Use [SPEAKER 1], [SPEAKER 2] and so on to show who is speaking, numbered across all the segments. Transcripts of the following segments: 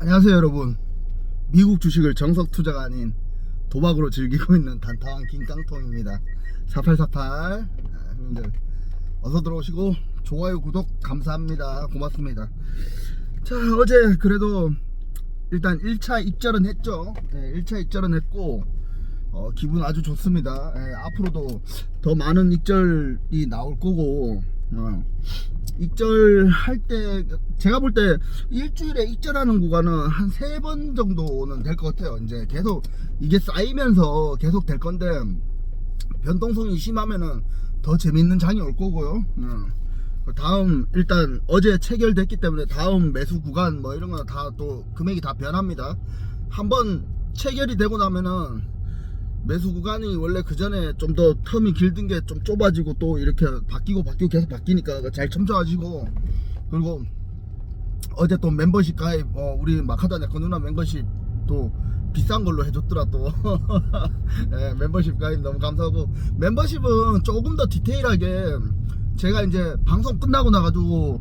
[SPEAKER 1] 안녕하세요 여러분. 미국 주식을 정석 투자가 아닌 도박으로 즐기고 있는 단타왕 김깡통입니다. 4848 아, 형님들 어서 들어오시고 좋아요 구독 감사합니다. 고맙습니다. 자 어제 그래도 일단 1차 입절은 했죠. 네, 1차 입절은 했고 어, 기분 아주 좋습니다. 예, 앞으로도 더 많은 입절이 나올 거고 어, 입절 할 때 제가 볼 때 일주일에 입절하는 구간은 한 세 번 정도는 될 것 같아요. 이제 계속 이게 쌓이면서 계속 될 건데 변동성이 심하면은 더 재밌는 장이 올 거고요. 음. 그 다음 일단 어제 체결됐기 때문에 다음 매수 구간 뭐 이런 거 다 또 금액이 다 변합니다. 한번 체결이 되고 나면은 매수 구간이 원래 그 전에 좀 더 텀이 길든 게좀 좁아지고 또 이렇게 바뀌고 바뀌고 계속 바뀌니까 잘 첨쳐가지고. 그리고 어제 또 멤버십 가입 어, 우리 마카다 네커 누나 멤버십 또 비싼 걸로 해줬더라 또. 예, 멤버십 가입 너무 감사하고. 멤버십은 조금 더 디테일하게 제가 이제 방송 끝나고 나가지고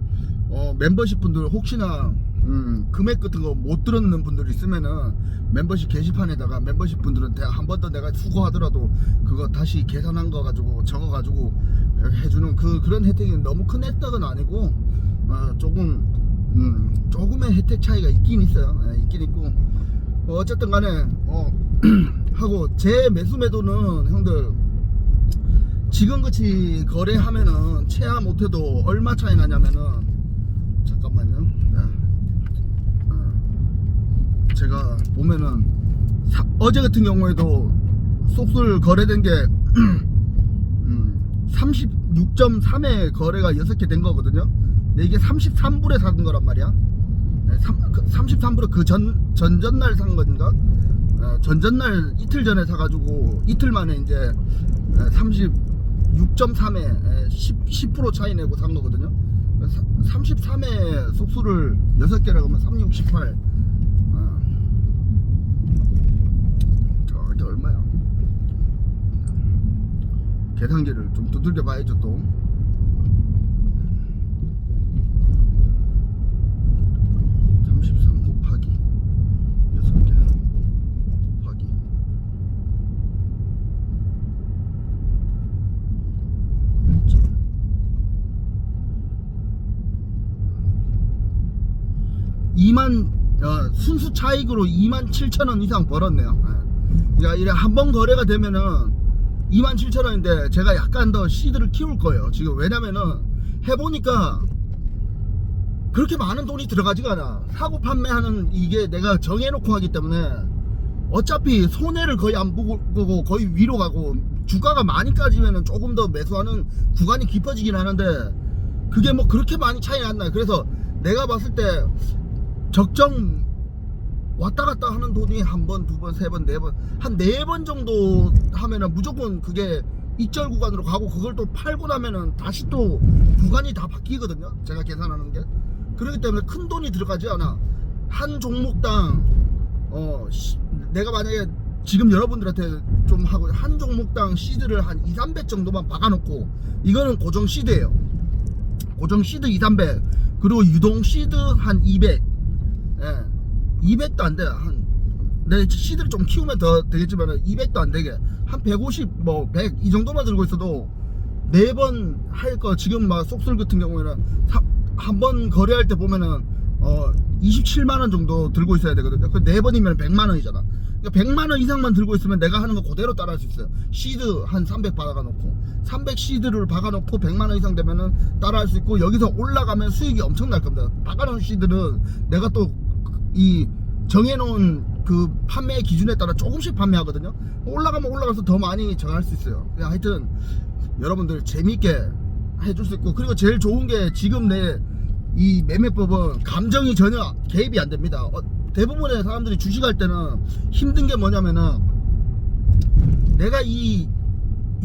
[SPEAKER 1] 어, 멤버십 분들 혹시나 음, 금액 같은 거 못 들었는 분들 있으면은 멤버십 게시판에다가 멤버십 분들은 한번 더 내가 수고하더라도 그거 다시 계산한 거 가지고 적어 가지고 해주는 그 그런 혜택이 너무 큰 혜택은 아니고 어, 조금 음, 조금의 혜택 차이가 있긴 있어요. 예, 있긴 있고 어, 어쨌든 간에 어, 하고 제 매수 매도는 형들 지금같이 거래하면은 최하 못해도 얼마 차이 나냐면은 잠깐만요. 네. 어, 제가 보면은 사- 어제 같은 경우에도 속술 거래된 게 음, 36.3에 거래가 6개 된 거거든요. 근데 이게 33불에 산 거란 말이야. 네, 33불에 그 전 전전날 산 건가? 어, 전전날 이틀 전에 사가지고 이틀 만에 이제 36.3에 10, 10% 차이 내고 산 거거든요. 33에 속수를 6개라고 하면 3618. 어. 저게 얼마야? 계산기를 좀 두들겨 봐야죠 또. 33 곱하기 6개 곱하기 점. 2만 어, 순수 차익으로 2만 7천 원 이상 벌었네요. 예. 그러니까 이래 한 번 거래가 되면은 2만 7천 원인데 제가 약간 더 시드를 키울 거예요. 지금 왜냐면은 해보니까 그렇게 많은 돈이 들어가지가 않아. 사고 판매하는 이게 내가 정해놓고 하기 때문에 어차피 손해를 거의 안 보고 거의 위로 가고 주가가 많이 까지면은 조금 더 매수하는 구간이 깊어지긴 하는데 그게 뭐 그렇게 많이 차이 안 나요. 그래서 내가 봤을 때 적정 왔다 갔다 하는 돈이 한 번, 두 번, 세 번, 네 번, 한 네 번 정도 하면은 무조건 그게 입절 구간으로 가고 그걸 또 팔고 나면은 다시 또 구간이 다 바뀌거든요. 제가 계산하는 게. 그렇기 때문에 큰 돈이 들어가지 않아. 한 종목당 어 시- 내가 만약에 지금 여러분들한테 좀 하고 한 종목당 시드를 한 2, 300 정도만 박아놓고 이거는 고정 시드예요. 고정 시드 2, 300 그리고 유동 시드 한 200. 예. 200도 안 돼. 한, 내 시드를 좀 키우면 더 되겠지만 200도 안 되게. 한 150, 뭐, 100, 이 정도만 들고 있어도 매번 할 거, 지금 막 속술 같은 경우에는 한 번 거래할 때 보면은, 어, 27만 원 정도 들고 있어야 되거든요. 그 네 번이면 100만 원이잖아. 그러니까 100만 원 이상만 들고 있으면 내가 하는 거 그대로 따라 할 수 있어요. 시드 한 300 박아 놓고, 300 시드를 박아 놓고 100만 원 이상 되면은 따라 할 수 있고, 여기서 올라가면 수익이 엄청날 겁니다. 박아 놓은 시드는 내가 또이 정해놓은 그 판매 기준에 따라 조금씩 판매하거든요. 올라가면 올라가서 더 많이 정할 수 있어요. 하여튼 여러분들 재밌게 해줄 수 있고 그리고 제일 좋은 게 지금 내 이 매매법은 감정이 전혀 개입이 안 됩니다. 어, 대부분의 사람들이 주식할 때는 힘든 게 뭐냐면은 내가 이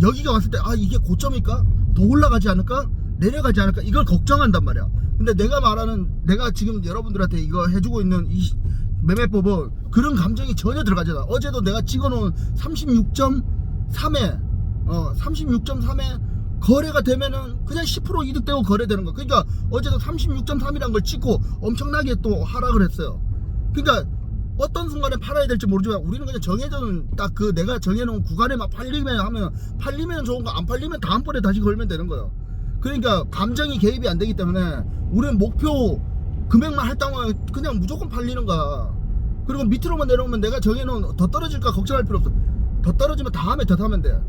[SPEAKER 1] 여기가 왔을 때 아 이게 고점일까? 더 올라가지 않을까? 내려가지 않을까? 이걸 걱정한단 말이야. 근데 내가 말하는 내가 지금 여러분들한테 이거 해주고 있는 이 시- 매매법은 그런 감정이 전혀 들어가지 않아. 어제도 내가 찍어놓은 36.3에 어 36.3에 거래가 되면은 그냥 10% 이득되고 거래되는 거. 그러니까 어제도 36.3이란 걸 찍고 엄청나게 또 하락을 했어요. 그러니까 어떤 순간에 팔아야 될지 모르지만 우리는 그냥 정해져는 딱그 내가 정해놓은 구간에만 팔리면 하면 팔리면 좋은 거 안 팔리면 다음번에 다시 걸면 되는 거예요. 그러니까 감정이 개입이 안 되기 때문에 우리는 목표 금액만 할당하면 그냥 무조건 팔리는 거야. 그리고 밑으로만 내려오면 내가 정해놓은 더 떨어질까 걱정할 필요 없어. 더 떨어지면 다음에 더 사면 돼.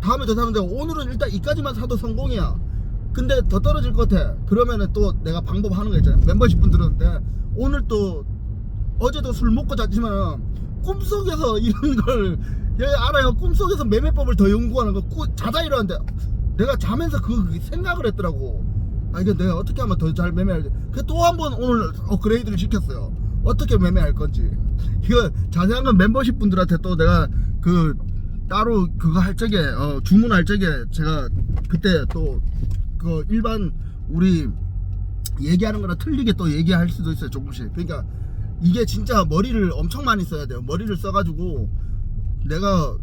[SPEAKER 1] 다음에 더 사면 돼. 오늘은 일단 이까지만 사도 성공이야. 근데 더 떨어질 것 같아. 그러면은 또 내가 방법 하는 거 있잖아. 멤버십 분들은 내 오늘 또 어제도 술 먹고 잤지만 꿈속에서 이런 걸 예, 알아요. 꿈속에서 매매법을 더 연구하는 거 꾸, 자다 일어났는데 내가 자면서 그 생각을 했더라고. 아 이게 내가 어떻게 하면 더 잘 매매할지. 그또 한 번 오늘 업그레이드를 시켰어요. 어떻게 매매할 건지. 이거 자세한 건 멤버십 분들한테 또 내가 그 따로 그거 할 적에 어, 주문할 적에 제가 그때 또 그 일반 우리 얘기하는 거랑 틀리게 또 얘기할 수도 있어요 조금씩 그러니까 이게 진짜 머리를 엄청 많이 써야 돼요 머리를 써가지고 내가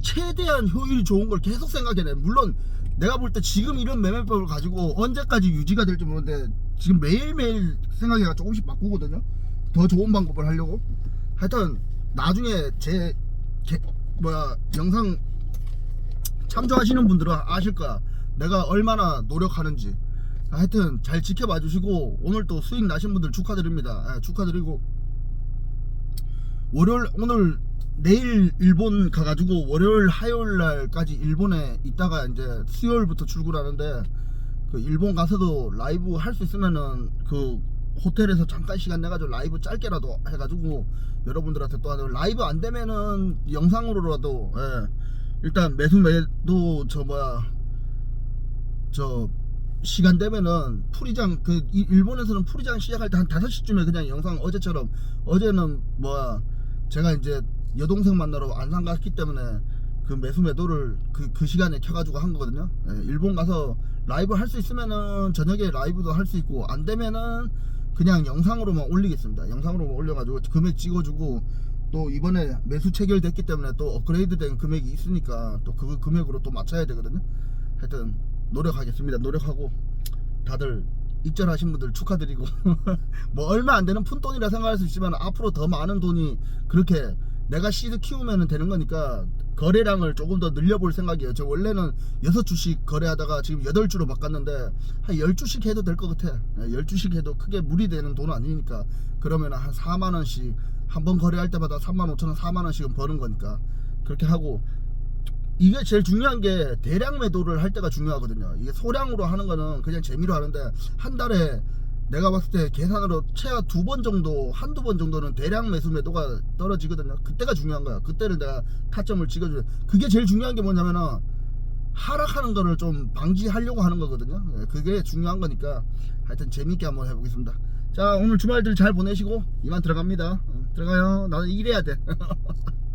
[SPEAKER 1] 최대한 효율이 좋은 걸 계속 생각해내 물론 내가 볼 때 지금 이런 매매법을 가지고 언제까지 유지가 될지 모르는데 지금 매일매일 생각해가 조금씩 바꾸거든요 더 좋은 방법을 하려고 하여튼 나중에 제 개- 뭐야 영상 참조하시는 분들은 아실 거야. 내가 얼마나 노력하는지. 하여튼 잘 지켜봐 주시고 오늘 또 수익 나신 분들 축하드립니다. 예, 축하드리고 월요일 오늘 내일 일본 가가지고 월요일 화요일 날까지 일본에 있다가 이제 수요일부터 출근하는데 그 일본 가서도 라이브 할 수 있으면은 그 호텔에서 잠깐 시간 내가지고 라이브 짧게라도 해가지고 여러분들한테 또 라이브 안 되면은 영상으로라도 예, 일단 매수 매도 저 뭐야 저 시간 되면은 풀이장 그 이- 일본에서는 풀이장 시작할 때 한 5시쯤에 그냥 영상 어제처럼 어제는 뭐야 제가 이제 여동생 만나러 안산 갔기 때문에 그 매수 매도를 그, 그 시간에 켜가지고 한 거거든요. 예, 일본 가서 라이브 할 수 있으면은 저녁에 라이브도 할 수 있고 안 되면은 그냥 영상으로만 올리겠습니다. 영상으로만 올려가지고 금액 찍어주고 또 이번에 매수 체결됐기 때문에 또 업그레이드 된 금액이 있으니까 또 그 금액으로 또 맞춰야 되거든요. 하여튼 노력하겠습니다. 노력하고 다들 입절하신 분들 축하드리고 뭐 얼마 안 되는 푼돈이라 생각할 수 있지만 앞으로 더 많은 돈이 그렇게 내가 시드 키우면 되는 거니까 거래량을 조금 더 늘려볼 생각이에요. 저 원래는 6주씩 거래하다가 지금 8주로 바꿨는데 한 10주씩 해도 될 것 같아. 10주씩 해도 크게 무리되는 돈은 아니니까 그러면 한 4만 원씩 한 번 거래할 때마다 3만 5천 원, 4만 원씩은 버는 거니까 그렇게 하고 이게 제일 중요한 게 대량 매도를 할 때가 중요하거든요. 이게 소량으로 하는 거는 그냥 재미로 하는데 한 달에 내가 봤을 때 계산으로 최하 두 번 정도 한두 번 정도는 대량 매수 매도가 떨어지거든요. 그때가 중요한 거야. 그때를 내가 타점을 찍어줘요. 그게 제일 중요한 게 뭐냐면은 하락하는 거를 좀 방지하려고 하는 거거든요. 예, 그게 중요한 거니까 하여튼 재밌게 한번 해보겠습니다. 자 오늘 주말들 잘 보내시고 이만 들어갑니다. 어, 들어가요. 나는 일해야 돼.